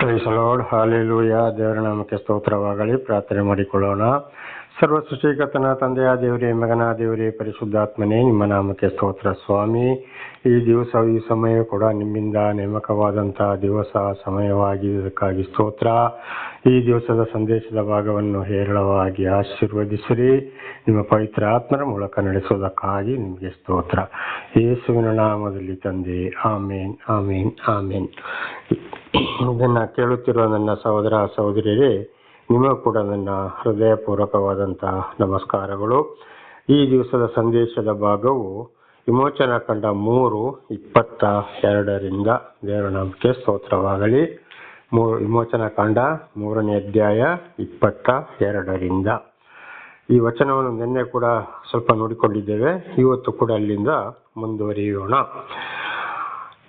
Price lord hallelujah ದೇವರ ನಾಮಕ್ಕೆ ಸ್ತೋತ್ರವಾಗಲಿ. ಪ್ರಾರ್ಥನೆ ಮಾಡಿಕೊಳ್ಳೋಣ. ಸರ್ವ ಸೃಷ್ಟಿಕರ್ತನ ತಂದೆಯ ದೇವರೇ, ಮಗನ ದೇವರೇ, ಪರಿಶುದ್ಧಾತ್ಮನೇ, ನಿಮ್ಮ ನಾಮಕ್ಕೆ ಸ್ತೋತ್ರ ಸ್ವಾಮಿ. ಈ ದಿವಸ, ಈ ಸಮಯ ಕೂಡ ನಿಮ್ಮಿಂದ ನೇಮಕವಾದಂತಹ ದಿವಸ, ಸಮಯವಾಗಿದ್ದಕ್ಕಾಗಿ ಸ್ತೋತ್ರ. ಈ ದಿವಸದ ಸಂದೇಶದ ಭಾಗವನ್ನು ಹೇರಳವಾಗಿ ಆಶೀರ್ವದಿಸಿರಿ. ನಿಮ್ಮ ಪವಿತ್ರ ಆತ್ಮರ ಮೂಲಕ ನಡೆಸುವುದಕ್ಕಾಗಿ ನಿಮಗೆ ಸ್ತೋತ್ರ. ಯೇಸುವಿನ ನಾಮದಲ್ಲಿ ತಂದೆ, ಆಮೇನ್ ಆಮೇನ್ ಆಮೇನ್. ಇದನ್ನ ಕೇಳುತ್ತಿರುವ ನನ್ನ ಸಹೋದರ, ಸಹೋದರಿಯರೇ ನಿಮಗೂ ಕೂಡ ನನ್ನ ಹೃದಯಪೂರ್ವಕವಾದಂತಹ ನಮಸ್ಕಾರಗಳು. ಈ ದಿವಸದ ಸಂದೇಶದ ಭಾಗವು ವಿಮೋಚನಾ ಕಂಡ ಮೂರು, ಇಪ್ಪತ್ತ ಎರಡರಿಂದ ದೇವರ ನಂಬಿಕೆ ಸ್ತೋತ್ರವಾಗಲಿ. ಮೂರು ವಿಮೋಚನಾ ಕಾಂಡ ಮೂರನೇ ಅಧ್ಯಾಯ, ಇಪ್ಪತ್ತ ಎರಡರಿಂದ. ಈ ವಚನವನ್ನು ನಿನ್ನೆ ಕೂಡ ಸ್ವಲ್ಪ ನೋಡಿಕೊಂಡಿದ್ದೇವೆ. ಇವತ್ತು ಕೂಡ ಅಲ್ಲಿಂದ ಮುಂದುವರಿಯೋಣ.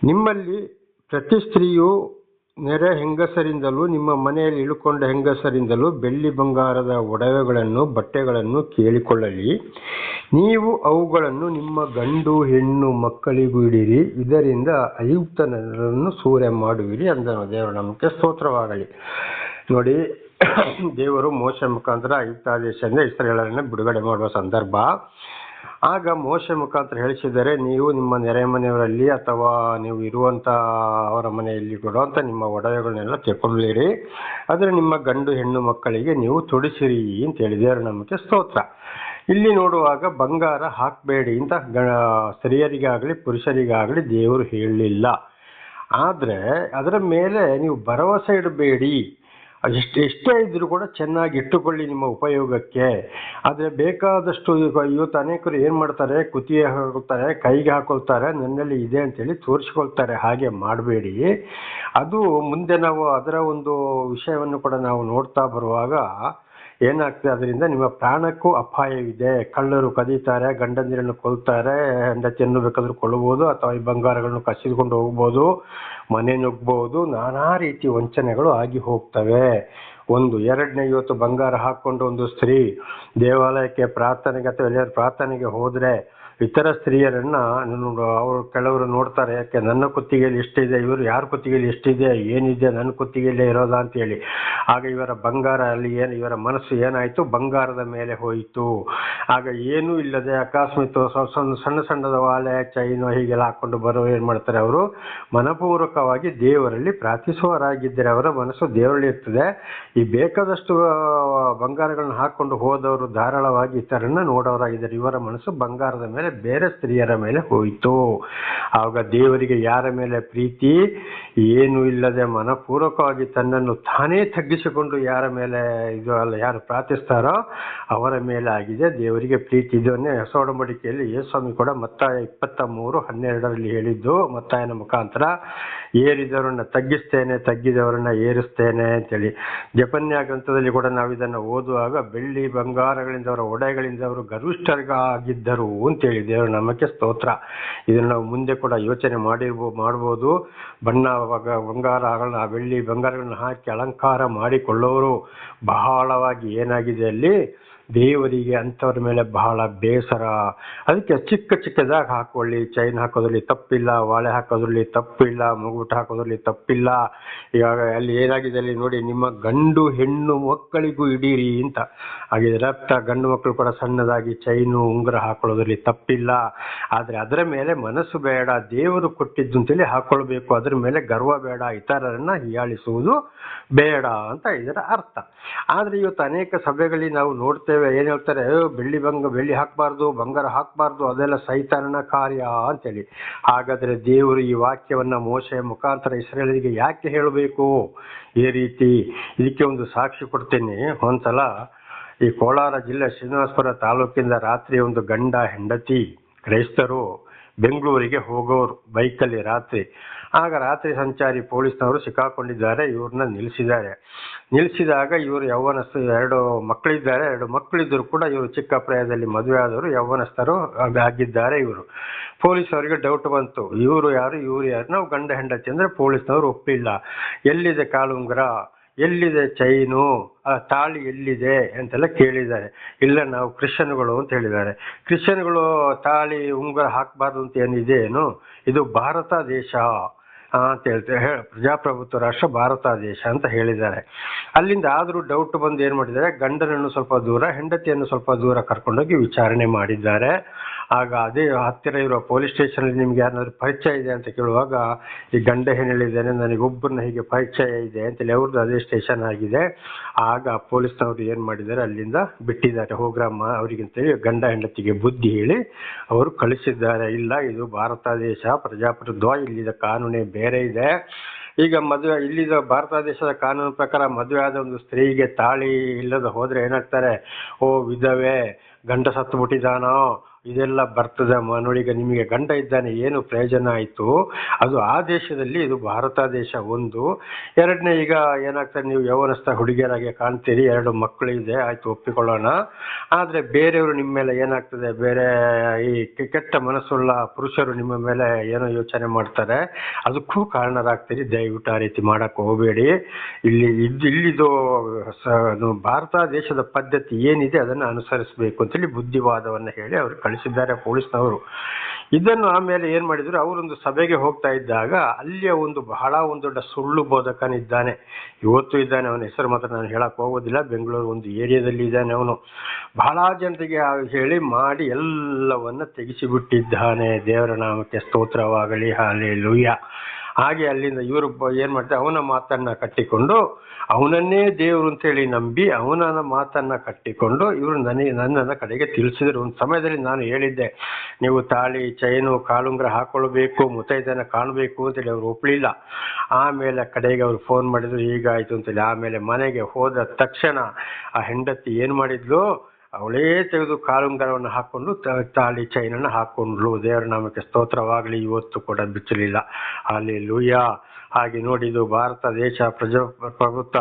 ನಿಮ್ಮಲ್ಲಿ ಪ್ರತಿ ಸ್ತ್ರೀಯು ನೆರೆ ಹೆಂಗಸರಿಂದಲೂ, ನಿಮ್ಮ ಮನೆಯಲ್ಲಿ ಇಳುಕೊಂಡ ಹೆಂಗಸರಿಂದಲೂ ಬೆಳ್ಳಿ ಬಂಗಾರದ ಒಡವೆಗಳನ್ನು, ಬಟ್ಟೆಗಳನ್ನು ಕೇಳಿಕೊಳ್ಳಲಿ. ನೀವು ಅವುಗಳನ್ನು ನಿಮ್ಮ ಗಂಡು, ಹೆಣ್ಣು ಮಕ್ಕಳಿಗೂ ಇಡಿರಿ. ಇದರಿಂದ ಅಯುಕ್ತನನ್ನು ಸೂರೆ ಮಾಡುವಿರಿ ಅಂದನು. ದೇವರ ನಮಗೆ ಸ್ತೋತ್ರವಾಗಲಿ. ನೋಡಿ, ದೇವರು ಮೋಶ ಮುಖಾಂತರ ಅಯುಕ್ತಾದೇಶದಿಂದ ಇಸ್ರೇಲರನ್ನು ಬಿಡುಗಡೆ ಮಾಡುವ ಸಂದರ್ಭ. ಆಗ ಮೋಶೆ ಮುಖಾಂತರ ಹೇಳಿಸಿದರೆ, ನೀವು ನಿಮ್ಮ ನೆರೆ ಮನೆಯವರಲ್ಲಿ ಅಥವಾ ನೀವು ಇರುವಂತ ಅವರ ಮನೆಯಲ್ಲಿ ಕೊಡುವಂತ ನಿಮ್ಮ ಒಡವೆಗಳನ್ನೆಲ್ಲ ತೆಕ್ಕೊಳ್ಳಿರಿ ಆದರೆ ನಿಮ್ಮ ಗಂಡು ಹೆಣ್ಣು ಮಕ್ಕಳಿಗೆ ನೀವು ತೊಡಿಸಿರಿ ಅಂತ ಹೇಳಿದ್ದಾರೆ ನಮಗೆ ಸ್ತೋತ್ರ. ಇಲ್ಲಿ ನೋಡುವಾಗ ಬಂಗಾರ ಹಾಕಬೇಡಿ ಅಂತ ಸ್ತ್ರೀಯರಿಗಾಗಲಿ ಪುರುಷರಿಗಾಗಲಿ ದೇವರು ಹೇಳಲಿಲ್ಲ. ಆದರೆ ಅದರ ಮೇಲೆ ನೀವು ಭರವಸೆ ಇಡಬೇಡಿ. ಎಷ್ಟು ಎಷ್ಟೇ ಇದ್ರೂ ಕೂಡ ಚೆನ್ನಾಗಿ ಇಟ್ಟುಕೊಳ್ಳಿ ನಿಮ್ಮ ಉಪಯೋಗಕ್ಕೆ. ಆದರೆ ಬೇಕಾದಷ್ಟು ಇವತ್ತು ಅನೇಕರು ಏನು ಮಾಡ್ತಾರೆ? ಕುತ್ತಿಗೆ ಹಾಕೊಳ್ತಾರೆ, ಕೈಗೆ ಹಾಕೊಳ್ತಾರೆ, ನನ್ನಲ್ಲಿ ಇದೆ ಅಂತೇಳಿ ತೋರಿಸ್ಕೊಳ್ತಾರೆ. ಹಾಗೆ ಮಾಡಬೇಡಿ. ಅದು ಮುಂದೆ ನಾವು ಅದರ ಒಂದು ವಿಷಯವನ್ನು ಕೂಡ ನಾವು ನೋಡ್ತಾ ಬರುವಾಗ ಏನಾಗ್ತದೆ ಅದರಿಂದ ನಿಮ್ಮ ಪ್ರಾಣಕ್ಕೂ ಅಪಾಯವಿದೆ. ಕಳ್ಳರು ಕದೀತಾರೆ, ಗಂಡಂದಿರನ್ನು ಕೊಲ್ತಾರೆ ಹೆಂಡತಿಯನ್ನು ಬೇಕಾದರೂ ಕೊಲ್ಲಬಹುದು ಅಥವಾ ಈ ಬಂಗಾರಗಳನ್ನು ಕಸಿದುಕೊಂಡು ಹೋಗ್ಬೋದು, ಮನೆ ನುಗ್ಬಹುದು ನಾನಾ ರೀತಿ ವಂಚನೆಗಳು ಆಗಿ ಹೋಗ್ತವೆ. ಒಂದು, ಎರಡನೇ ಇವತ್ತು ಬಂಗಾರ ಹಾಕೊಂಡು ಒಂದು ಸ್ತ್ರೀ ದೇವಾಲಯಕ್ಕೆ ಪ್ರಾರ್ಥನೆಗೆ ಅಥವಾ ಎಲ್ಲಾರು ಪ್ರಾರ್ಥನೆಗೆ ಹೋದ್ರೆ ಇತರ ಸ್ತ್ರೀಯರನ್ನ ಅವರು ಕೆಲವರು ನೋಡ್ತಾರೆ, ಯಾಕೆ ನನ್ನ ಕುತ್ತಿಗೆಯಲ್ಲಿ ಎಷ್ಟಿದೆ, ಇವರು ಯಾರ ಕುತ್ತಿಗೆಯಲ್ಲಿ ಎಷ್ಟಿದೆ, ಏನಿದೆ ನನ್ನ ಕುತ್ತಿಗೆಯಲ್ಲೇ ಇರೋದಾ ಅಂತ ಹೇಳಿ. ಆಗ ಇವರ ಬಂಗಾರ ಅಲ್ಲಿ ಏನು, ಇವರ ಮನಸ್ಸು ಏನಾಯ್ತು? ಬಂಗಾರದ ಮೇಲೆ ಹೋಯಿತು. ಆಗ ಏನೂ ಇಲ್ಲದೆ ಅಕಸ್ಮಾತ್ ಸಣ್ಣ ಸಣ್ಣ ಸಣ್ಣದ ವಾಲೆ, ಚೈನು ಹೀಗೆಲ್ಲ ಹಾಕೊಂಡು ಬರೋ ಏನು ಮಾಡ್ತಾರೆ ಅವರು? ಮನಪೂರ್ವಕವಾಗಿ ದೇವರಲ್ಲಿ ಪ್ರಾರ್ಥಿಸುವರಾಗಿದ್ದರೆ ಅವರ ಮನಸ್ಸು ದೇವರಲ್ಲಿ ಇರ್ತದೆ. ಈ ಬೇಕಾದಷ್ಟು ಬಂಗಾರಗಳನ್ನ ಹಾಕೊಂಡು ಹೋದವರು ಧಾರಾಳವಾಗಿ ಇತರನ್ನ ನೋಡೋರಾಗಿದ್ದಾರೆ. ಇವರ ಮನಸ್ಸು ಬಂಗಾರದ ಮೇಲೆ ಬೇರೆ ಸ್ತ್ರೀಯರ ಮೇಲೆ ಹೋಯಿತು. ಆಗ ದೇವರಿಗೆ ಯಾರ ಮೇಲೆ ಪ್ರೀತಿ? ಏನು ಇಲ್ಲದೆ ಮನಪೂರ್ವಕವಾಗಿ ತನ್ನನ್ನು ತಾನೇ ತಗ್ಗಿಸಿಕೊಂಡು ಯಾರ ಮೇಲೆ ಇದು ಅಲ್ಲ, ಯಾರು ಪ್ರಾರ್ಥಿಸ್ತಾರೋ ಅವರ ಮೇಲೆ ಆಗಿದೆ ದೇವರಿಗೆ ಪ್ರೀತಿ. ಇದನ್ನೇ ಹೊಸ ಒಡಂಬಡಿಕೆಯಲ್ಲಿ ಯೇಸ್ವಾಮಿ ಕೂಡ ಮತ್ತಾಯ ಇಪ್ಪತ್ತ ಮೂರು ಹನ್ನೆರಡರಲ್ಲಿ ಹೇಳಿದ್ದು, ಮತ್ತಾಯನ ಮುಖಾಂತರ, ಏರಿದವರನ್ನ ತಗ್ಗಿಸ್ತೇನೆ, ತಗ್ಗಿದವರನ್ನ ಏರಿಸ್ತೇನೆ ಅಂತೇಳಿ. ಜಪನ್ಯ ಗ್ರಂಥದಲ್ಲಿ ಕೂಡ ನಾವು ಇದನ್ನು ಓದುವಾಗ, ಬೆಳ್ಳಿ ಬಂಗಾರಗಳಿಂದ ಅವರ ಒಡೆಗಳಿಂದ ಅವರು ಗರಿಷ್ಠರಾಗಿದ್ದರು ಅಂತೇಳಿ ದೇವರ ನಾಮಕ್ಕೆ ಸ್ತೋತ್ರ. ಇದನ್ನು ನಾವು ಮುಂದೆ ಕೂಡ ಯೋಚನೆ ಮಾಡಿರ್ಬೋ ಮಾಡ್ಬೋದು. ಬಣ್ಣ ಬಂಗಾರ ಬೆಳ್ಳಿ ಬಂಗಾರಗಳನ್ನ ಹಾಕಿ ಅಲಂಕಾರ ಮಾಡಿಕೊಳ್ಳೋರು ಬಹಳವಾಗಿ ಏನಾಗಿದೆ ಅಲ್ಲಿ? ದೇವರಿಗೆ ಅಂಥವ್ರ ಮೇಲೆ ಬಹಳ ಬೇಸರ. ಅದಕ್ಕೆ ಚಿಕ್ಕ ಚಿಕ್ಕದಾಗಿ ಹಾಕೊಳ್ಳಿ ಚೈನ್ ಹಾಕೋದ್ರಲ್ಲಿ ತಪ್ಪಿಲ್ಲ, ವಾಳೆ ಹಾಕೋದ್ರಲ್ಲಿ ತಪ್ಪಿಲ್ಲ, ಮುಗುಟ ಹಾಕೋದ್ರಲ್ಲಿ ತಪ್ಪಿಲ್ಲ. ಇವಾಗ ಅಲ್ಲಿ ಏನಾಗಿದೆ ಅಲ್ಲಿ ನೋಡಿ, ನಿಮ್ಮ ಗಂಡು ಹೆಣ್ಣು ಮಕ್ಕಳಿಗೂ ಇಡೀರಿ ಅಂತ. ಹಾಗೆ ರಕ್ತ ಗಂಡು ಮಕ್ಕಳು ಕೂಡ ಸಣ್ಣದಾಗಿ ಚೈನು ಉಂಗುರ ಹಾಕೊಳ್ಳೋದ್ರಲ್ಲಿ ತಪ್ಪಿಲ್ಲ. ಆದರೆ ಅದರ ಮೇಲೆ ಮನಸ್ಸು ಬೇಡ, ದೇವರು ಕೊಟ್ಟಿದ್ದು ಅಂತೇಳಿ ಹಾಕೊಳ್ಬೇಕು. ಅದರ ಮೇಲೆ ಗರ್ವ ಬೇಡ, ಇತರರನ್ನ ಹೀಯಾಳಿಸುವುದು ಬೇಡ ಅಂತ ಇದರ ಅರ್ಥ. ಆದರೆ ಇವತ್ತು ಅನೇಕ ಸಭೆಗಳಲ್ಲಿ ನಾವು ನೋಡ್ತೇವೆ ಏನ್ ಹೇಳ್ತಾರೆ ಬೆಳ್ಳಿ ಬಂಗ, ಬೆಳ್ಳಿ ಹಾಕಬಾರ್ದು, ಬಂಗಾರ ಹಾಕಬಾರ್ದು, ಅದೆಲ್ಲ ಸೈತಾನನ ಕಾರ್ಯ ಅಂತೇಳಿ. ಹಾಗಾದ್ರೆ ದೇವರು ಈ ವಾಕ್ಯವನ್ನ ಮೋಶೆ ಮುಖಾಂತರ ಇಸ್ರೇಲರಿಗೆ ಯಾಕೆ ಹೇಳಬೇಕು? ಈ ರೀತಿ ಇದಕ್ಕೆ ಒಂದು ಸಾಕ್ಷಿ ಕೊಡ್ತೇನೆ. ಒಂದ್ಸಲ ಈ ಕೋಲಾರ ಜಿಲ್ಲೆ ಶ್ರೀನಿವಾಸಪುರ ತಾಲೂಕಿಂದ ರಾತ್ರಿ ಒಂದು ಗಂಡ ಹೆಂಡತಿ, ಕ್ರೈಸ್ತರು ಬೆಂಗಳೂರಿಗೆ ಹೋಗೋರು ಬೈಕಲ್ಲಿ ರಾತ್ರಿ. ಆಗ ರಾತ್ರಿ ಸಂಚಾರಿ ಪೊಲೀಸ್ನವರು ಸಿಕ್ಕಾಕೊಂಡಿದ್ದಾರೆ, ಇವ್ರನ್ನ ನಿಲ್ಲಿಸಿದ್ದಾರೆ. ನಿಲ್ಲಿಸಿದಾಗ ಇವರು ಯೌವನಸ್ಥ, ಎರಡು ಮಕ್ಕಳಿದ್ದಾರೆ. ಎರಡು ಮಕ್ಕಳಿದ್ರು ಕೂಡ ಇವರು ಚಿಕ್ಕ ಪ್ರಾಯದಲ್ಲಿ ಮದುವೆ ಆದವರು ಯೌವನಸ್ಥರು ಆಗ- ಆಗಿದ್ದಾರೆ ಇವರು. ಪೊಲೀಸ್ ಅವರಿಗೆ ಡೌಟ್ ಬಂತು. ಇವರು ಯಾರು ಇವರು ಯಾರು? ನಾವು ಗಂಡ ಹೆಂಡತಿ ಅಂದರೆ ಪೊಲೀಸ್ನವರು ಒಪ್ಪಿಲ್ಲ. ಎಲ್ಲಿದೆ ಕಾಲುಂಗುರ? ಎಲ್ಲಿದೆ ಚೈನು? ಆ ತಾಳಿ ಎಲ್ಲಿದೆ ಅಂತೆಲ್ಲ ಕೇಳಿದ್ದಾರೆ. ಇಲ್ಲ, ನಾವು ಕ್ರಿಶ್ಚಿಯನ್ಗಳು ಅಂತ ಹೇಳಿದ್ದಾರೆ. ಕ್ರಿಶ್ಚಿಯನ್ಗಳು ತಾಳಿ, ಉಂಗುರ ಹಾಕಬಾರ್ದು ಅಂತ ಏನಿದೆ ಏನು? ಇದು ಭಾರತ ದೇಶ ಅಂತ ಹೇಳ್ತಾರೆ. ಪ್ರಜಾಪ್ರಭುತ್ವ ರಾಷ್ಟ್ರ ಭಾರತ ದೇಶ ಅಂತ ಹೇಳಿದ್ದಾರೆ. ಅಲ್ಲಿಂದ ಆದರೂ ಡೌಟ್ ಬಂದು ಏನು ಮಾಡಿದ್ದಾರೆ? ಗಂಡನನ್ನು ಸ್ವಲ್ಪ ದೂರ, ಹೆಂಡತಿಯನ್ನು ಸ್ವಲ್ಪ ದೂರ ಕರ್ಕೊಂಡೋಗಿ ವಿಚಾರಣೆ ಮಾಡಿದ್ದಾರೆ. ಆಗ ಅದೇ ಹತ್ತಿರ ಇರುವ ಪೊಲೀಸ್ ಸ್ಟೇಷನಲ್ಲಿ ನಿಮ್ಗೆ ಯಾರಾದ್ರೂ ಪರಿಚಯ ಇದೆ ಅಂತ ಕೇಳುವಾಗ, ಈ ಗಂಡ ಏನು ನನಗೆ ಒಬ್ಬರನ್ನ ಹೀಗೆ ಪರಿಚಯ ಇದೆ ಅಂತೇಳಿ ಅವ್ರದ್ದು ಅದೇ ಸ್ಟೇಷನ್ ಆಗಿದೆ. ಆಗ ಪೊಲೀಸ್ನವರು ಏನು ಮಾಡಿದ್ದಾರೆ, ಅಲ್ಲಿಂದ ಬಿಟ್ಟಿದ್ದಾರೆ. ಹೋಗ್ರಮ್ಮ ಅವರಿಗಂತೇಳಿ ಗಂಡ ಹೆಂಡತಿಗೆ ಬುದ್ಧಿ ಹೇಳಿ ಅವರು ಕಳಿಸಿದ್ದಾರೆ. ಇಲ್ಲ, ಇದು ಭಾರತ ದೇಶ, ಪ್ರಜಾಪ್ರಭುತ್ವ ಇಲ್ಲಿದ ಕಾನೂನೇ ಬೇರೆ ಇದೆ. ಈಗ ಮದುವೆ ಇಲ್ಲಿದ ಭಾರತ ದೇಶದ ಕಾನೂನು ಪ್ರಕಾರ ಮದುವೆ ಆದ ಒಂದು ಸ್ತ್ರೀಗೆ ತಾಳಿ ಇಲ್ಲದ ಹೋದ್ರೆ ಏನಾಗ್ತಾರೆ? ಓ, ವಿಧವೆ, ಗಂಡ ಸತ್ತು ಬಿಟ್ಟಿದಾನೋ ಇದೆಲ್ಲ ಬರ್ತದೆ ಮನೋಳಿಗ ನಿಮಗೆ ಗಂಡ ಇದ್ದಾನೆ, ಏನು ಪ್ರಯೋಜನ ಆಯಿತು? ಅದು ಆ ದೇಶದಲ್ಲಿ, ಇದು ಭಾರತ ದೇಶ ಒಂದು. ಎರಡನೇ, ಈಗ ಏನಾಗ್ತದೆ, ನೀವು ಯೌವನಸ್ಥ ಹುಡುಗಿಯರಾಗಿ ಕಾಣ್ತೀರಿ, ಎರಡು ಮಕ್ಕಳು ಇದೆ ಆಯಿತು, ಒಪ್ಪಿಕೊಳ್ಳೋಣ. ಆದರೆ ಬೇರೆಯವರು ನಿಮ್ಮ ಮೇಲೆ ಏನಾಗ್ತದೆ, ಬೇರೆ ಈ ಕೆಟ್ಟ ಮನಸ್ಸುಳ್ಳ ಪುರುಷರು ನಿಮ್ಮ ಮೇಲೆ ಏನೋ ಯೋಚನೆ ಮಾಡ್ತಾರೆ. ಅದಕ್ಕೂ ಕಾರಣರಾಗ್ತೀರಿ. ದಯವಿಟ್ಟು ಆ ರೀತಿ ಮಾಡಕ್ಕೆ ಹೋಗಬೇಡಿ. ಇಲ್ಲಿ, ಇದು, ಇಲ್ಲಿದು ಭಾರತ ದೇಶದ ಪದ್ಧತಿ ಏನಿದೆ, ಅದನ್ನು ಅನುಸರಿಸಬೇಕು ಅಂತೇಳಿ ಬುದ್ಧಿವಾದವನ್ನು ಹೇಳಿ ಅವರು ಕಳಿಸಿದ್ದಾರೆ ಪೊಲೀಸ್ನವರು. ಇದನ್ನು ಆಮೇಲೆ ಏನು ಮಾಡಿದ್ರು, ಅವರೊಂದು ಸಭೆಗೆ ಹೋಗ್ತಾ ಇದ್ದಾಗ ಅಲ್ಲಿಯ ಒಂದು ಬಹಳ ಒಂದು ದೊಡ್ಡ ಸುಳ್ಳು ಬೋಧಕನಿದ್ದಾನೆ ಇವತ್ತು ಇದ್ದಾನೆ ಅವನ ಹೆಸರು ಮಾತ್ರ ನಾನು ಹೇಳಕ್ ಹೋಗೋದಿಲ್ಲ, ಬೆಂಗಳೂರು ಒಂದು ಏರಿಯಾದಲ್ಲಿ ಇದ್ದಾನೆ ಅವನು. ಬಹಳ ಜನರಿಗೆ ಹೇಳಿ ಮಾಡಿ ಎಲ್ಲವನ್ನ ತೆಗೆಸಿಬಿಟ್ಟಿದ್ದಾನೆ. ದೇವರ ನಾಮಕ್ಕೆ ಸ್ತೋತ್ರವಾಗಲಿ ಹಾಲೆ ಲುಯ್ಯ ಹಾಗೆ ಅಲ್ಲಿಂದ ಇವರು ಏನು ಮಾಡ್ತಾರೆ, ಅವನ ಮಾತನ್ನ ಕಟ್ಟಿಕೊಂಡು, ಅವನನ್ನೇ ದೇವರು ಅಂತೇಳಿ ನಂಬಿ ಅವನ ಮಾತನ್ನ ಕಟ್ಟಿಕೊಂಡು ಇವರು ನನಗೆ ನನ್ನನ್ನು ಕಡೆಗೆ ತಿಳಿಸಿದರು. ಒಂದು ಸಮಯದಲ್ಲಿ ನಾನು ಹೇಳಿದ್ದೆ, ನೀವು ತಾಳಿ, ಚೈನು, ಕಾಲುಂಗ್ರ ಹಾಕೊಳ್ಬೇಕು ಮುತೈದನ ಕಾಣಬೇಕು ಅಂತೇಳಿ ಅವ್ರು ಒಪ್ಪಲಿಲ್ಲ ಆಮೇಲೆ ಕಡೆಗೆ ಅವ್ರು ಫೋನ್ ಮಾಡಿದ್ರು, ಹೀಗಾಯ್ತು ಅಂತೇಳಿ. ಆಮೇಲೆ ಮನೆಗೆ ಹೋದ ತಕ್ಷಣ ಆ ಹೆಂಡತಿ ಏನು ಮಾಡಿದ್ಲು? ಅವಳೇ ತೆಗೆದು ಕಾಲುಂಗರವನ್ನು ಹಾಕೊಂಡು ತ- ತಾಳಿ ಚೈನನ್ನು ಹಾಕೊಂಡ್ಲು ದೇವರ ನಾಮಕ್ಕೆ ಸ್ತೋತ್ರವಾಗಲಿ, ಇವತ್ತು ಕೂಡ ಬಿಚ್ಚಲಿಲ್ಲ. ಅಲ್ಲಿ ಲೂಯ ಹಾಗೆ ನೋಡಿದು ಭಾರತ ದೇಶ ಪ್ರಜಾಪ್ರಭುತ್ವ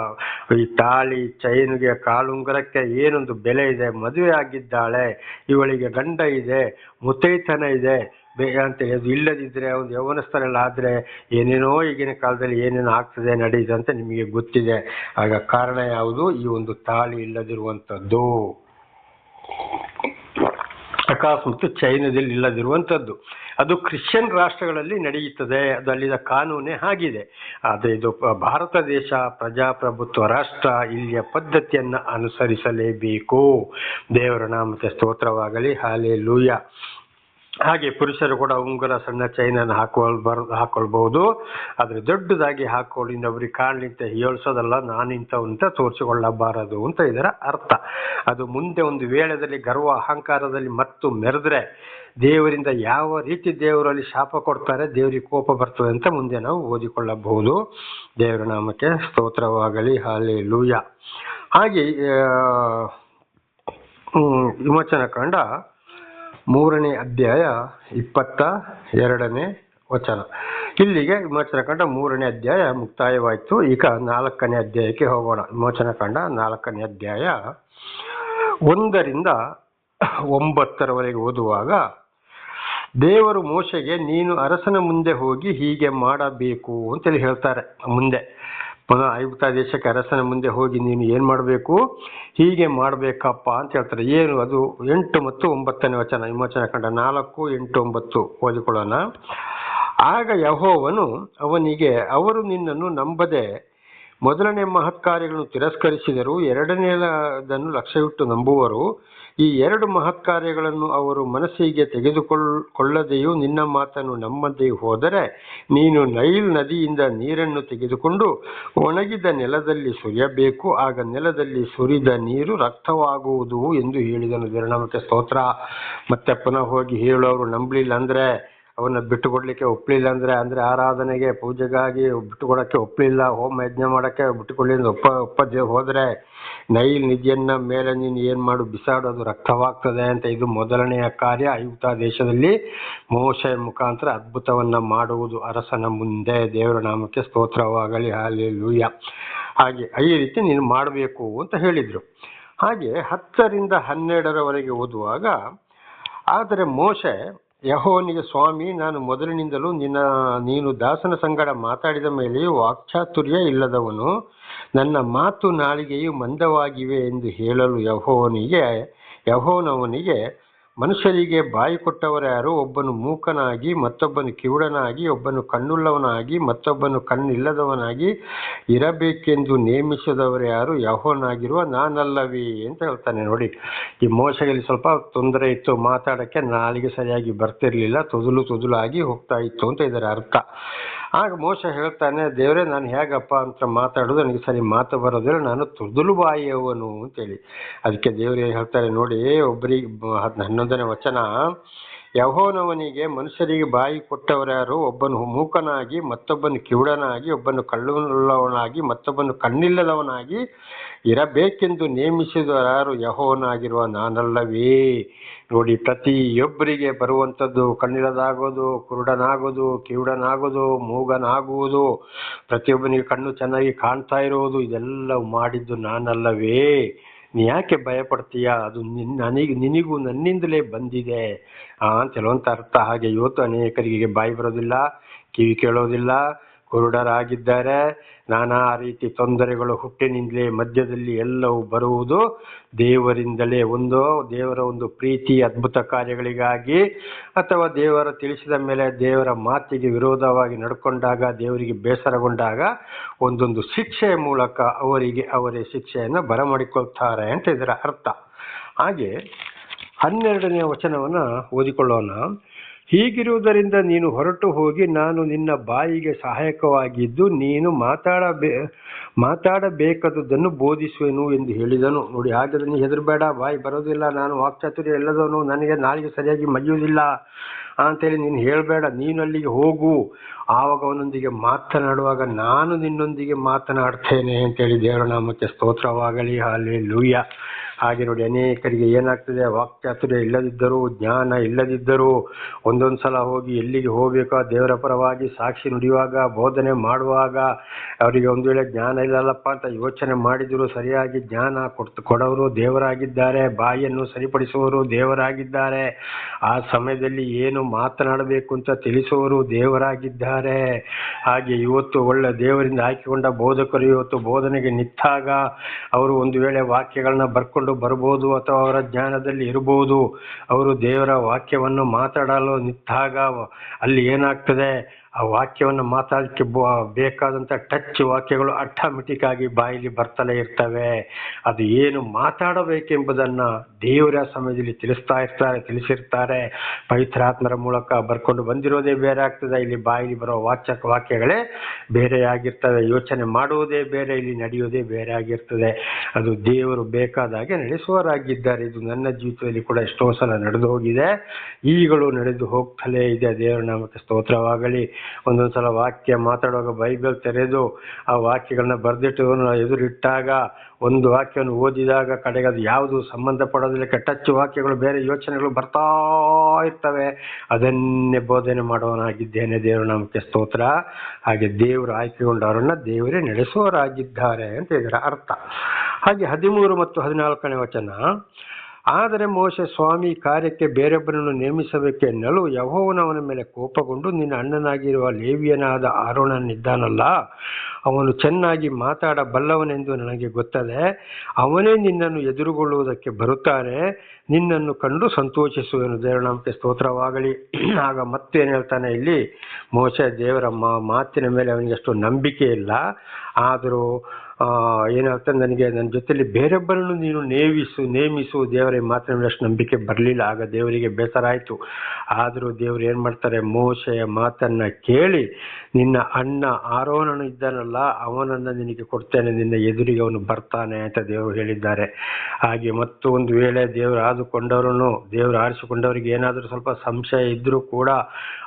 ಈ ತಾಳಿ ಚೈನ್ಗೆ ಕಾಲುಂಗರಕ್ಕೆ ಏನೊಂದು ಬೆಲೆ ಇದೆ? ಮದುವೆ ಆಗಿದ್ದಾಳೆ, ಇವಳಿಗೆ ಗಂಡ ಇದೆ, ಮುತ್ತೈತನ ಇದೆ ಅಂತ ಅದು ಇಲ್ಲದಿದ್ರೆ, ಒಂದು ಯೌವನಸ್ಥರೆಲ್ಲ ಆದ್ರೆ ಏನೇನೋ ಈಗಿನ ಕಾಲದಲ್ಲಿ ಏನೇನೋ ಆಗ್ತದೆ ನಡೆಯುತ್ತೆ ಅಂತ ನಿಮಗೆ ಗೊತ್ತಿದೆ. ಆಗ ಕಾರಣ ಯಾವುದು? ಈ ಒಂದು ತಾಳಿ ಇಲ್ಲದಿರುವಂಥದ್ದು. ಆಕಾಶ ಮತ್ತು ಚೈನಾದಲ್ಲಿ ಇಲ್ಲದಿರುವಂಥದ್ದು. ಅದು ಕ್ರಿಶ್ಚಿಯನ್ ರಾಷ್ಟ್ರಗಳಲ್ಲಿ ನಡೆಯುತ್ತದೆ. ಅದು ಅಲ್ಲಿನ ಕಾನೂನೇ ಆಗಿದೆ. ಆದರೆ ಇದು ಭಾರತ ದೇಶ ಪ್ರಜಾಪ್ರಭುತ್ವ ರಾಷ್ಟ್ರ ಇಲ್ಲಿಯ ಪದ್ಧತಿಯನ್ನು ಅನುಸರಿಸಲೇಬೇಕು. ದೇವರ ನಾಮಕ್ಕೆ ಸ್ತೋತ್ರವಾಗಲಿ. ಹಾಲೆ ಲೂಯ ಹಾಗೆ ಪುರುಷರು ಕೂಡ ಉಂಗುರ, ಸಣ್ಣ ಚೈನನ್ನು ಹಾಕೊಳ್ ಬರ್, ಹಾಕೊಳ್ಬಹುದು. ಆದ್ರೆ ದೊಡ್ಡದಾಗಿ ಹಾಕೊಳ್ಳಿ ಇನ್ನೊಬ್ರಿಗೆ ಕಾಣ್ಲಿಂತ ಹೇಳ್ಸೋದಲ್ಲ ನಾನಿಂತವಂತ ತೋರಿಸಿಕೊಳ್ಳಬಾರದು ಅಂತ ಇದರ ಅರ್ಥ. ಅದು ಮುಂದೆ ಒಂದು ವೇಳೆದಲ್ಲಿ ಗರ್ವ ಅಹಂಕಾರದಲ್ಲಿ ಮತ್ತು ಮೆರೆದ್ರೆ ದೇವರಿಂದ ಯಾವ ರೀತಿ ದೇವರಲ್ಲಿ ಶಾಪ ಕೊಡ್ತಾರೆ, ದೇವರಿಗೆ ಕೋಪ ಬರ್ತದೆ ಅಂತ ಮುಂದೆ ನಾವು ಓದಿಕೊಳ್ಳಬಹುದು. ದೇವರ ನಾಮಕ್ಕೆ ಸ್ತೋತ್ರವಾಗಲಿ ಹಾಲೆ ಲೂಯ ಹಾಗೆ ವಿಮೋಚನ ಕಂಡ ಮೂರನೇ ಅಧ್ಯಾಯ ಇಪ್ಪತ್ತ ಎರಡನೇ ವಚನ. ಇಲ್ಲಿಗೆ ವಿಮೋಚನ ಕಂಡ ಮೂರನೇ ಅಧ್ಯಾಯ ಮುಕ್ತಾಯವಾಯಿತು. ಈಗ ನಾಲ್ಕನೇ ಅಧ್ಯಾಯಕ್ಕೆ ಹೋಗೋಣ. ವಿಮೋಚನ ಕಂಡ ನಾಲ್ಕನೇ ಅಧ್ಯಾಯ ಒಂದರಿಂದ ಒಂಬತ್ತರವರೆಗೆ ಓದುವಾಗ, ದೇವರು ಮೋಶೆಗೆ, ನೀನು ಅರಸನ ಮುಂದೆ ಹೋಗಿ ಹೀಗೆ ಮಾಡಬೇಕು ಅಂತೇಳಿ ಹೇಳ್ತಾರೆ. ಮುಂದೆ ಪುನಃ ಐಗುಪ್ತ ದೇಶಕ್ಕೆ ಅರಸನ ಮುಂದೆ ಹೋಗಿ ನೀನು ಏನು ಮಾಡಬೇಕು? ಹೀಗೆ ಮಾಡಬೇಕಪ್ಪ ಅಂತ ಹೇಳ್ತಾರೆ. ಏನು ಅದು ಎಂಟು ಮತ್ತು ಒಂಬತ್ತನೇ ವಚನ? ವಿಮೋಚನ ಕಂಡ ನಾಲ್ಕು, ಎಂಟು, ಒಂಬತ್ತು ಓದಿಕೊಳ್ಳೋಣ. ಆಗ ಯಹೋವನು ಅವನಿಗೆ, ಅವರು ನಿನ್ನನ್ನು ನಂಬದೆ ಮೊದಲನೇ ಮಹತ್ಕಾರ್ಯಗಳನ್ನು ತಿರಸ್ಕರಿಸಿದರು ಎರಡನೆಯದನ್ನು ಲಕ್ಷ್ಯವಿಟ್ಟು ನಂಬುವರು. ಈ ಎರಡು ಮಹತ್ಕಾರ್ಯಗಳನ್ನು ಅವರು ಮನಸ್ಸಿಗೆ ತೆಗೆದುಕೊಳ್ಳದೆಯೂ ನಿನ್ನ ಮಾತನ್ನು ನಂಬದೆಯೂ ಹೋದರೆ ನೀನು ನೈಲ್ ನದಿಯಿಂದ ನೀರನ್ನು ತೆಗೆದುಕೊಂಡು ಒಣಗಿದ ನೆಲದಲ್ಲಿ ಸುರಿಯಬೇಕು. ಆಗ ನೆಲದಲ್ಲಿ ಸುರಿದ ನೀರು ರಕ್ತವಾಗುವುದು ಎಂದು ಹೇಳಿದನು ದೇವರನಾಮಕ್ಕೆ ಸ್ತೋತ್ರ. ಮತ್ತೆ ಪುನಃ ಹೋಗಿ ಹೇಳೋರು ನಂಬಲಿಲ್ಲ ಅಂದ್ರೆ ಅವನ್ನ ಬಿಟ್ಟುಕೊಡ್ಲಿಕ್ಕೆ ಒಪ್ಪಲಿಲ್ಲ ಅಂದ್ರೆ ಅಂದ್ರೆ ಆರಾಧನೆಗೆ, ಪೂಜೆಗಾಗಿ ಬಿಟ್ಟುಕೊಡಕ್ಕೆ ಒಪ್ಪಲಿಲ್ಲ ಹೋಮ ಯಜ್ಞ ಮಾಡಕ್ಕೆ ಬಿಟ್ಟುಕೊಳ್ಳಿಲ್ಲ ಒಪ್ಪ, ಒಪ್ಪದೆ ಹೋದ್ರೆ, ನೈಲ್ ನಿಧಿಯನ್ನ ಮೇಲೆ ನೀನು ಏನ್ ಮಾಡು, ಬಿಸಾಡೋದು ರಕ್ತವಾಗ್ತದೆ ಅಂತ ಇದು ಮೊದಲನೆಯ ಕಾರ್ಯ. ಆಯುಕ್ತ ದೇಶದಲ್ಲಿ ಮೋಶೆ ಮುಖಾಂತರ ಅದ್ಭುತವನ್ನ ಮಾಡುವುದು ಅರಸನ ಮುಂದೆ. ದೇವರ ನಾಮಕ್ಕೆ ಸ್ತೋತ್ರವಾಗಲಿ ಹಾಲಿ ಲೂಯ ಹಾಗೆ, ಈ ರೀತಿ ನೀನು ಮಾಡಬೇಕು ಅಂತ ಹೇಳಿದ್ರು. ಹಾಗೆ ಹತ್ತರಿಂದ ಹನ್ನೆರಡರವರೆಗೆ ಓದುವಾಗ, ಆದರೆ ಮೋಶೆ ಯಹೋವನಿಗೆ, ಸ್ವಾಮಿ, ನಾನು ಮೊದಲಿನಿಂದಲೂ ನಿನ್ನ, ನೀನು ದಾಸನ ಸಂಗಡ ಮಾತಾಡಿದ ಮೇಲೆ ವಾಕ್ಚಾತುರ್ಯ ಇಲ್ಲದವನು, ನನ್ನ ಮಾತು ನಾಳಿಗೆಯು ಮಂದವಾಗಿವೆ ಎಂದು ಹೇಳಲು ಯಹೋವನಿಗೆ, ಯಹೋವನವನಿಗೆ ಮನುಷ್ಯರಿಗೆ ಬಾಯಿ ಕೊಟ್ಟವರ್ಯಾರು ಒಬ್ಬನು ಮೂಕನಾಗಿ, ಮತ್ತೊಬ್ಬನು ಕಿವುಡನಾಗಿ, ಒಬ್ಬನು ಕಣ್ಣುಳ್ಳವನಾಗಿ, ಮತ್ತೊಬ್ಬನು ಕಣ್ಣಿಲ್ಲದವನಾಗಿ ಇರಬೇಕೆಂದು ನೇಮಿಸಿದವರ್ಯಾರು ಯಹೋನಾಗಿರುವ ನಾನಲ್ಲವೇ ಅಂತ ಹೇಳ್ತಾನೆ ನೋಡಿ. ಈ ಮೋಸದಲ್ಲಿ ಸ್ವಲ್ಪ ತೊಂದರೆ ಇತ್ತು, ಮಾತಾಡೋಕ್ಕೆ ನಾಲಿಗೆ ಸರಿಯಾಗಿ ಬರ್ತಿರಲಿಲ್ಲ, ತೊದಲು ತೊದಲಾಗಿ ಹೋಗ್ತಾ ಇತ್ತು ಅಂತ ಇದರ ಅರ್ಥ. ಆಗ ಮೋಸ ಹೇಳ್ತಾನೆ, ದೇವರೇ, ನಾನು ಹೇಗಪ್ಪ ಅಂತ ಮಾತಾಡೋದು ನನಗೆ ಸರಿ ಮಾತು ಬರೋದಿಲ್ಲ, ನಾನು ತುರ್ದುಲು ಬಾಯಿಯವನು ಅಂತೇಳಿ. ಅದಕ್ಕೆ ದೇವರು ಹೇಳ್ತಾರೆ, ನೋಡಿ ಒಬ್ಬರಿಗೆ ಹನ್ನೊಂದನೇ ವಚನ ಯಹೋನವನಿಗೆ ಮನುಷ್ಯರಿಗೆ ಬಾಯಿ ಕೊಟ್ಟವರ್ಯಾರು? ಒಬ್ಬನು ಮೂಕನಾಗಿ, ಮತ್ತೊಬ್ಬನು ಕಿವುಡನಾಗಿ, ಒಬ್ಬನು ಕಳ್ಳುಳ್ಳವನಾಗಿ, ಮತ್ತೊಬ್ಬನು ಕಣ್ಣಿಲ್ಲದವನಾಗಿ ಇರಬೇಕೆಂದು ನೇಮಿಸಿದವರಾರು ಯಹೋವನಾಗಿರುವ ನಾನಲ್ಲವೇ? ನೋಡಿ, ಪ್ರತಿಯೊಬ್ಬರಿಗೆ ಬರುವಂಥದ್ದು ಕಣ್ಣಿಲ್ಲದಾಗೋದು, ಕುರುಡನಾಗೋದು, ಕಿವುಡನಾಗೋದು, ಮೂಗನಾಗುವುದು, ಪ್ರತಿಯೊಬ್ಬನಿಗೆ ಕಣ್ಣು ಚೆನ್ನಾಗಿ ಕಾಣ್ತಾ ಇರುವುದು ಇದೆಲ್ಲ ಮಾಡಿದ್ದು ನಾನಲ್ಲವೇ? ನೀ ಯಾಕೆ ಭಯಪಡ್ತೀಯ? ಅದು ನಿನ್ ನನಗೆ, ನಿನಗೂ ನನ್ನಿಂದಲೇ ಬಂದಿದೆ. ಅಂತ ಹೇಳುವಂಥ ಅರ್ಥ ಹಾಗೆ ಇವತ್ತು ಅನೇಕರಿಗೆ ಬಾಯಿ ಬರೋದಿಲ್ಲ, ಕಿವಿ ಕೇಳೋದಿಲ್ಲ, ಕುರುಡರಾಗಿದ್ದಾರೆ. ನಾನಾ ರೀತಿ ತೊಂದರೆಗಳು ಹುಟ್ಟಿನಿಂದಲೇ ಮಧ್ಯದಲ್ಲಿ ಎಲ್ಲವೂ ಬರುವುದು ದೇವರಿಂದಲೇ. ಒಂದು, ದೇವರ ಒಂದು ಪ್ರೀತಿ ಅದ್ಭುತ ಕಾರ್ಯಗಳಿಗಾಗಿ ಅಥವಾ ದೇವರ ತಿಳಿಸಿದ ಮೇಲೆ ದೇವರ ಮಾತಿಗೆ ವಿರೋಧವಾಗಿ ನಡ್ಕೊಂಡಾಗ, ದೇವರಿಗೆ ಬೇಸರಗೊಂಡಾಗ ಒಂದೊಂದು ಶಿಕ್ಷೆಯ ಮೂಲಕ ಅವರಿಗೆ ಅವರೇ ಶಿಕ್ಷೆಯನ್ನು ಬರಮಾಡಿಕೊಳ್ತಾರೆ ಅಂತ ಇದರ ಅರ್ಥ. ಹಾಗೆ ಹನ್ನೆರಡನೇ ವಚನವನ್ನು ಓದಿಕೊಳ್ಳೋಣ. ಹೀಗಿರುವುದರಿಂದ ನೀನು ಹೊರಟು ಹೋಗಿ ನಾನು ನಿನ್ನ ಬಾಯಿಗೆ ಸಹಾಯಕವಾಗಿದ್ದು ನೀನು ಮಾತಾಡಬೇ ಮಾತಾಡಬೇಕಾದದ್ದನ್ನು ಬೋಧಿಸುವೆನು ಎಂದು ಹೇಳಿದನು. ನೋಡಿ, ಹಾಗಾದ್ರೆ ನೀ ಹೆದರಬೇಡ, ಬಾಯಿ ಬರೋದಿಲ್ಲ, ನಾನು ವಾಕ್ಚಾತುರ್ಯ ಎಲ್ಲದವನು, ನನಗೆ ನಾಲಿಗೆ ಸರಿಯಾಗಿ ಮಗಿಯುವುದಿಲ್ಲ ಅಂತೇಳಿ ನೀನು ಹೇಳಬೇಡ ನೀನು ಅಲ್ಲಿಗೆ ಹೋಗು. ಆವಾಗ ಅವನೊಂದಿಗೆ ಮಾತನಾಡುವಾಗ ನಾನು ನಿನ್ನೊಂದಿಗೆ ಮಾತನಾಡ್ತೇನೆ ಅಂತೇಳಿ ದೇವರ ನಾಮಕ್ಕೆ ಸ್ತೋತ್ರವಾಗಲಿ ಹಾಲಿ ಲೂಯ್ಯ ಹಾಗೆ ನೋಡಿ ಅನೇಕರಿಗೆ ಏನಾಗ್ತದೆ, ವಾಕ್ಚಾತುರ್ಯ ಇಲ್ಲದಿದ್ದರೂ, ಜ್ಞಾನ ಇಲ್ಲದಿದ್ದರೂ, ಒಂದೊಂದು ಸಲ ಹೋಗಿ ಎಲ್ಲಿಗೆ ಹೋಗಬೇಕು ಆ ದೇವರ ಪರವಾಗಿ ಸಾಕ್ಷಿ ನುಡಿಯುವಾಗ, ಬೋಧನೆ ಮಾಡುವಾಗ, ಅವರಿಗೆ ಒಂದು ವೇಳೆ ಜ್ಞಾನ ಇಲ್ಲಲ್ಲಪ್ಪ ಅಂತ ಯೋಚನೆ ಮಾಡಿದರು, ಸರಿಯಾಗಿ ಜ್ಞಾನ ಕೊಡ್ತು, ಕೊಡೋರು ದೇವರಾಗಿದ್ದಾರೆ, ಬಾಯಿಯನ್ನು ಸರಿಪಡಿಸುವವರು ದೇವರಾಗಿದ್ದಾರೆ. ಆ ಸಮಯದಲ್ಲಿ ಏನು ಮಾತನಾಡಬೇಕು ಅಂತ ತಿಳಿಸುವವರು ದೇವರಾಗಿದ್ದಾರೆ. ಹಾಗೆ ಇವತ್ತು ಒಳ್ಳೆ ದೇವರಿಂದ ಹಾಕಿಕೊಂಡ ಬೋಧಕರು ಇವತ್ತು ಬೋಧನೆಗೆ ನಿಂತಾಗ ಅವರು ಒಂದು ವೇಳೆ ವಾಕ್ಯಗಳನ್ನ ಬರ್ಕೊಂಡು ಬರ್ಬೋದು ಅಥವಾ ಅವರ ಜ್ಞಾನದಲ್ಲಿ ಇರಬಹುದು ಅವರು ದೇವರ ವಾಕ್ಯವನ್ನು ಮಾತಾಡಲು ನಿಂತಾಗ ಅಲ್ಲಿ ಏನಾಗ್ತದೆ? ಆ ವಾಕ್ಯವನ್ನು ಮಾತಾಡಲಿಕ್ಕೆ ಬೇಕಾದಂಥ ಟಚ್ ವಾಕ್ಯಗಳು ಆಟೋಮೆಟಿಕ್ ಆಗಿ ಬಾಯಲ್ಲಿ ಬರ್ತಲೇ ಇರ್ತವೆ. ಅದು ಏನು ಮಾತಾಡಬೇಕೆಂಬುದನ್ನು ದೇವರ ಸಮಯದಲ್ಲಿ ತಿಳಿಸ್ತಾ ಇರ್ತಾರೆ, ತಿಳಿಸಿರ್ತಾರೆ. ಪವಿತ್ರಾತ್ಮರ ಮೂಲಕ ಬರ್ಕೊಂಡು ಬಂದಿರೋದೇ ಬೇರೆ ಆಗ್ತದೆ. ಇಲ್ಲಿ ಬಾಯಲ್ಲಿ ಬರೋ ವಾಚಕ ವಾಕ್ಯಗಳೇ ಬೇರೆಯಾಗಿರ್ತವೆ. ಯೋಚನೆ ಮಾಡುವುದೇ ಬೇರೆ, ಇಲ್ಲಿ ನಡೆಯುವುದೇ ಬೇರೆ ಆಗಿರ್ತದೆ. ಅದು ದೇವರು ಬೇಕಾದ ಹಾಗೆ ನಡೆಸುವರಾಗಿದ್ದಾರೆ ಇದು ನನ್ನ ಜೀವಿತದಲ್ಲಿ ಕೂಡ ಎಷ್ಟೋ ಸಲ ನಡೆದು ಹೋಗಿದೆ. ಈಗಲೂ ನಡೆದು ಹೋಗ್ತಲೇ ಇದೆ. ದೇವರ ನಾಮಕ್ಕೆ ಸ್ತೋತ್ರವಾಗಲಿ. ಒಂದೊಂದು ಸಲ ವಾಕ್ಯ ಮಾತಾಡುವಾಗ ಬೈಬಲ್ ತೆರೆದು ಆ ವಾಕ್ಯಗಳನ್ನ ಬರೆದಿಟ್ಟು ಎದುರಿಟ್ಟಾಗ ಒಂದು ವಾಕ್ಯವನ್ನು ಓದಿದಾಗ ಕಡೆಗೆ ಅದು ಯಾವುದು ಸಂಬಂಧಪಡೋದಿಲ್ಲ ಟಚ್ ವಾಕ್ಯಗಳು, ಬೇರೆ ಯೋಚನೆಗಳು ಬರ್ತಾ ಇರ್ತವೆ. ಅದನ್ನೇ ಬೋಧನೆ ಮಾಡೋನಾಗಿದ್ದೇನೆ ದೇವರ ನಾಮಕ್ಕೆ ಸ್ತೋತ್ರ. ಹಾಗೆ ದೇವರು ಆಯ್ಕೆಗೊಂಡವರನ್ನ ದೇವರೇ ನಡೆಸುವವರಾಗಿದ್ದಾರೆ ಅಂತ ಇದರ ಅರ್ಥ. ಹಾಗೆ ಹದಿಮೂರು ಮತ್ತು ಹದಿನಾಲ್ಕನೇ ವಚನ. ಆದರೆ ಮೋಶೆ ಸ್ವಾಮಿ ಕಾರ್ಯಕ್ಕೆ ಬೇರೊಬ್ಬರನ್ನು ನೇಮಿಸಬೇಕೆನ್ನಲು ಯಹೋವನವನ ಮೇಲೆ ಕೋಪಗೊಂಡು, ನಿನ್ನ ಅಣ್ಣನಾಗಿರುವ ಲೇವಿಯನಾದ ಆರೋಣನಿದ್ದಾನಲ್ಲ ಅವನು ಚೆನ್ನಾಗಿ ಮಾತಾಡಬಲ್ಲವನೆಂದು ನನಗೆ ಗೊತ್ತದೆ. ಅವನೇ ನಿನ್ನನ್ನು ಎದುರುಗೊಳ್ಳುವುದಕ್ಕೆ ಬರುತ್ತಾನೆ ನಿನ್ನನ್ನು ಕಂಡು ಸಂತೋಷಿಸುವನು. ದೇವರ ನಾಮಕ್ಕೆ ಸ್ತೋತ್ರವಾಗಲಿ. ಆಗ ಮತ್ತೇನು ಹೇಳ್ತಾನೆ ಇಲ್ಲಿ, ಮೋಶೆ ದೇವರ ಮಾತಿನ ಮೇಲೆ ಅವನಿಗೆ ಅಷ್ಟು ನಂಬಿಕೆ ಇಲ್ಲ. ಆದರೂ ಏನಾಗ್ತದೆ ನನಗೆ ನನ್ನ ಜೊತೆಯಲ್ಲಿ ಬೇರೊಬ್ಬರನ್ನು ನೀನು ನೇಮಿಸು ನೇಮಿಸು. ದೇವರೇ ಅಷ್ಟು ನಂಬಿಕೆ ಬರಲಿಲ್ಲ. ಆಗ ದೇವರಿಗೆ ಬೇಸರ ಆಯಿತು. ಆದರೂ ದೇವರು ಏನು ಮಾಡ್ತಾರೆ, ಮೋಶೆಯ ಮಾತನ್ನು ಕೇಳಿ, ನಿನ್ನ ಅಣ್ಣ ಆರೋನನು ಇದ್ದಾನಲ್ಲ, ಅವನನ್ನು ನಿನಗೆ ಕೊಡ್ತೇನೆ. ನಿನ್ನ ಎದುರಿಗೆ ಅವನು ಬರ್ತಾನೆ ಅಂತ ದೇವರು ಹೇಳಿದ್ದಾರೆ. ಹಾಗೆ ಮತ್ತೊಂದು ವೇಳೆ ದೇವರು ಆದುಕೊಂಡವರನ್ನು, ದೇವರು ಆರಿಸಿಕೊಂಡವರಿಗೆ ಏನಾದರೂ ಸ್ವಲ್ಪ ಸಂಶಯ ಇದ್ದರೂ ಕೂಡ,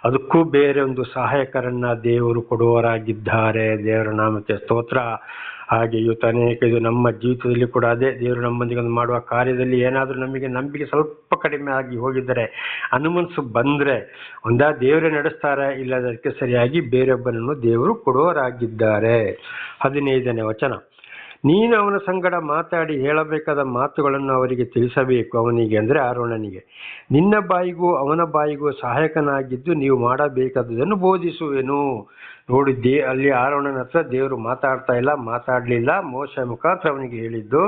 ಅದಕ್ಕೂ ಬೇರೆ ಒಂದು ಸಹಾಯಕರನ್ನು ದೇವರು ಕೊಡುವವರಾಗಿದ್ದಾರೆ. ದೇವರ ನಾಮಕ್ಕೆ ಸ್ತೋತ್ರ. ಹಾಗೆ ಅನೇಕ ಇದು ನಮ್ಮ ಜೀವಿತದಲ್ಲಿ ಕೂಡ ಅದೇ ದೇವರು ನಮ್ಮೊಂದಿಗೆ ಒಂದು ಮಾಡುವ ಕಾರ್ಯದಲ್ಲಿ ಏನಾದರೂ ನಮಗೆ ನಂಬಿಕೆ ಸ್ವಲ್ಪ ಕಡಿಮೆ ಆಗಿ ಹೋಗಿದ್ದರೆ, ಹನುಮನ್ಸು ಬಂದರೆ ಒಂದಾ ದೇವರೇ ನಡೆಸ್ತಾರೆ ಇಲ್ಲದಕ್ಕೆ ಸರಿಯಾಗಿ ಬೇರೊಬ್ಬನನ್ನು ದೇವರು ಕೊಡುವರಾಗಿದ್ದಾರೆ ಹದಿನೈದನೇ ವಚನ. ನೀನು ಅವನ ಸಂಗಡ ಮಾತಾಡಿ ಹೇಳಬೇಕಾದ ಮಾತುಗಳನ್ನು ಅವರಿಗೆ ತಿಳಿಸಬೇಕು. ಅವನಿಗೆ ಅಂದರೆ ಆರೋಣನಿಗೆ ನಿನ್ನ ಬಾಯಿಗೂ ಅವನ ಬಾಯಿಗೂ ಸಹಾಯಕನಾಗಿದ್ದು ನೀವು ಮಾಡಬೇಕಾದುದನ್ನು ಬೋಧಿಸುವೆನು. ನೋಡಿದ್ದೆ ಅಲ್ಲಿ ಆರೋಣನ ಹತ್ರ ದೇವರು ಮಾತಾಡ್ತಾ ಇಲ್ಲ, ಮಾತಾಡಲಿಲ್ಲ. ಮೋಶ ಮುಖಾಂತರ ಅವನಿಗೆ ಹೇಳಿದ್ದು,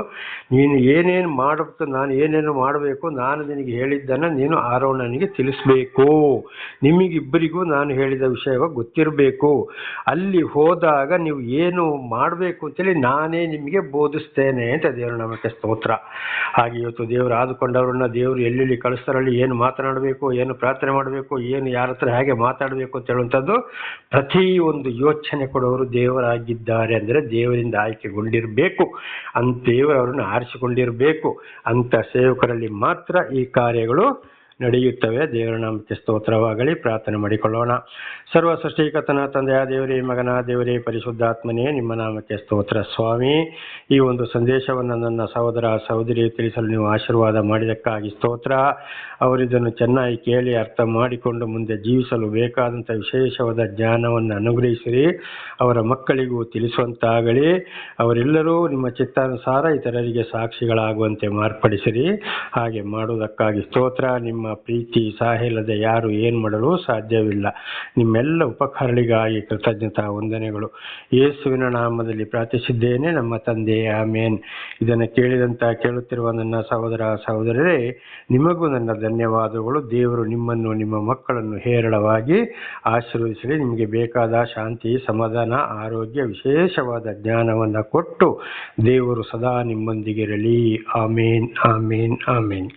ನೀನು ಏನೇನು ಮಾಡಬೇಕು ನಾನು ಏನೇನು ಮಾಡಬೇಕು, ನಾನು ನಿನಗೆ ಹೇಳಿದ್ದನ್ನು ನೀನು ಆರೋಣನಿಗೆ ತಿಳಿಸ್ಬೇಕು. ನಿಮಗಿಬ್ಬರಿಗೂ ನಾನು ಹೇಳಿದ ವಿಷಯ ಗೊತ್ತಿರಬೇಕು. ಅಲ್ಲಿ ಹೋದಾಗ ನೀವು ಏನು ಮಾಡಬೇಕು ಅಂತೇಳಿ ನಾನೇ ನಿಮಗೆ ಬೋಧಿಸ್ತೇನೆ ಅಂತ ದೇವರು ನಮಗೆ ಸ್ತೋತ್ರ. ಹಾಗೆ ಇವತ್ತು ದೇವರು ಆದುಕೊಂಡವ್ರನ್ನ ದೇವರು ಎಲ್ಲೆಲ್ಲಿ ಕಳಿಸ್ತಾರಲ್ಲಿ, ಏನು ಮಾತನಾಡಬೇಕು, ಏನು ಪ್ರಾರ್ಥನೆ ಮಾಡಬೇಕು, ಏನು ಯಾರ ಹತ್ರ ಹೇಗೆ ಮಾತಾಡಬೇಕು ಅಂತ ಹೇಳುವಂಥದ್ದು ಪ್ರತಿ ಒಂದು ಯೋಚನೆ ಕೊಡೋರು ದೇವರಾಗಿದ್ದಾರೆ ಅಂದರೆ ದೇವರಿಂದ ಆಯ್ಕೆಗೊಂಡಿರಬೇಕು ಅಂತ ಅವರನ್ನು ಆರಿಸಿಕೊಂಡಿರಬೇಕು. ಅಂತ ಸೇವಕರಲ್ಲಿ ಮಾತ್ರ ಈ ಕಾರ್ಯಗಳು ನಡೆಯುತ್ತವೆ. ದೇವರ ನಾಮಕ್ಕೆ ಸ್ತೋತ್ರವಾಗಲಿ. ಪ್ರಾರ್ಥನೆ ಮಾಡಿಕೊಳ್ಳೋಣ. ಸರ್ವ ಸೃಷ್ಟಿಕತನ ತಂದೆಯ ದೇವರೇ, ಮಗನ ದೇವರೇ, ಪರಿಶುದ್ಧಾತ್ಮನೇ, ನಿಮ್ಮ ನಾಮಕ್ಕೆ ಸ್ತೋತ್ರ ಸ್ವಾಮಿ. ಈ ಒಂದು ಸಂದೇಶವನ್ನು ನನ್ನ ಸಹೋದರ ಸಹೋದರಿ ತಿಳಿಸಲು ನೀವು ಆಶೀರ್ವಾದ ಮಾಡಿದಕ್ಕಾಗಿ ಸ್ತೋತ್ರ. ಅವರಿದನ್ನು ಚೆನ್ನಾಗಿ ಕೇಳಿ ಅರ್ಥ ಮಾಡಿಕೊಂಡು ಮುಂದೆ ಜೀವಿಸಲು ಬೇಕಾದಂಥ ವಿಶೇಷವಾದ ಜ್ಞಾನವನ್ನು ಅನುಗ್ರಹಿಸಿರಿ. ಅವರ ಮಕ್ಕಳಿಗೂ ತಿಳಿಸುವಂತಾಗಲಿ. ಅವರೆಲ್ಲರೂ ನಿಮ್ಮ ಚಿತ್ತಾನುಸಾರ ಇತರರಿಗೆ ಸಾಕ್ಷಿಗಳಾಗುವಂತೆ ಮಾರ್ಪಡಿಸಿರಿ. ಹಾಗೆ ಮಾಡುವುದಕ್ಕಾಗಿ ಸ್ತೋತ್ರ. ನಿಮ್ಮ ಪ್ರೀತಿ ಸಾಹಿಲ್ಲದೆ ಯಾರು ಏನು ಮಾಡಲು ಸಾಧ್ಯವಿಲ್ಲ. ನಿಮ್ಮೆಲ್ಲ ಉಪಕಾರಗಳಿಗಾಗಿ ಕೃತಜ್ಞತಾ ವಂದನೆಗಳು. ಯೇಸುವಿನ ನಾಮದಲ್ಲಿ ಪ್ರಾರ್ಥಿಸಿದ್ದೇನೆ ನಮ್ಮ ತಂದೆ, ಆಮೇನ್. ಇದನ್ನು ಕೇಳಿದಂತ ಕೇಳುತ್ತಿರುವ ನನ್ನ ಸಹೋದರ, ಸಹೋದರರೇ, ನಿಮಗೂ ನನ್ನ ಧನ್ಯವಾದಗಳು. ದೇವರು ನಿಮ್ಮನ್ನು, ನಿಮ್ಮ ಮಕ್ಕಳನ್ನು ಹೇರಳವಾಗಿ ಆಶೀರ್ವದಿಸಲಿ. ನಿಮಗೆ ಬೇಕಾದ ಶಾಂತಿ, ಸಮಾಧಾನ, ಆರೋಗ್ಯ, ವಿಶೇಷವಾದ ಜ್ಞಾನವನ್ನು ಕೊಟ್ಟು ದೇವರು ಸದಾ ನಿಮ್ಮೊಂದಿಗಿರಲಿ ಆಮೇನ್ ಆಮೇನ್ ಆಮೇನ್.